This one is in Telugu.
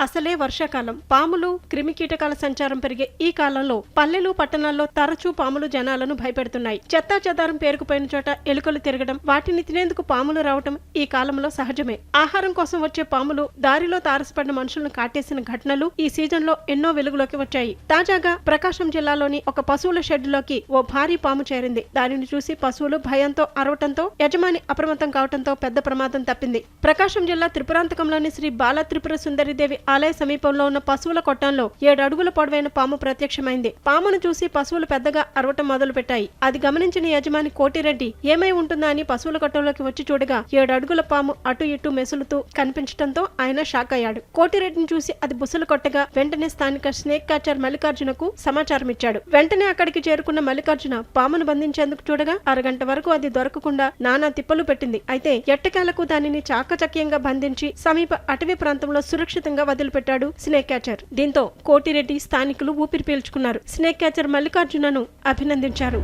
అసలే వర్షాకాలం. పాములు క్రిమికీటకాల సంచారం పెరిగే ఈ కాలంలో పల్లెలు పట్టణాల్లో తరచూ పాములు జనాలను భయపెడుతున్నాయి. చెత్తా చెదారం పేరుకుపోయిన చోట ఎలుకలు తిరగడం వాటిని తినేందుకు పాములు రావటం ఈ కాలంలో సహజమే. ఆహారం కోసం వచ్చే పాములు దారిలో తారసపడిన మనుషులను కాటేసిన ఘటనలు ఈ సీజన్లో ఎన్నో వెలుగులోకి వచ్చాయి. తాజాగా ప్రకాశం జిల్లాలోని ఒక పశువుల షెడ్డులోకి ఓ భారీ పాము చేరింది. దానిని చూసి పశువులు భయంతో అరవటంతో యజమాని అప్రమత్తం కావడంతో పెద్ద ప్రమాదం తప్పింది. ప్రకాశం జిల్లా త్రిపురాంతకంలోని శ్రీ బాల త్రిపుర సుందరిదేవి ఆలయ సమీపంలో ఉన్న పశువుల కొట్టంలో ఏడు అడుగుల పొడవైన పాము ప్రత్యక్షమైంది. పామును చూసి పశువులు పెద్దగా అరవటం మొదలు పెట్టాయి అది గమనించిన యజమాని కోటిరెడ్డి ఏమై ఉంటుందా అని పశువుల కొట్టంలోకి వచ్చి చూడగా ఏడు అడుగుల పాము అటు ఇటు మెసులుతూ కనిపించడంతో ఆయన షాక్ అయ్యాడు. కోటిరెడ్డిని చూసి అది బుసలు కొట్టగా వెంటనే స్థానిక స్నేక్ కాచర్ మల్లికార్జునకు సమాచారం ఇచ్చాడు వెంటనే అక్కడికి చేరుకున్న మల్లికార్జున పామును బంధించేందుకు చూడగా అరగంట వరకు అది దొరకకుండా నానా తిప్పలు పెట్టింది. అయితే ఎట్టకేలకు దానిని చాకచక్యంగా బంధించి సమీప అటవీ ప్రాంతంలో సురక్షితంగా వదిలిపెట్టాడు స్నేక్ క్యాచర్ దీంతో కోటిరెడ్డి స్థానికులు ఊపిరి పీల్చుకున్నారు. స్నేక్ క్యాచర్ మల్లికార్జునను అభినందించారు.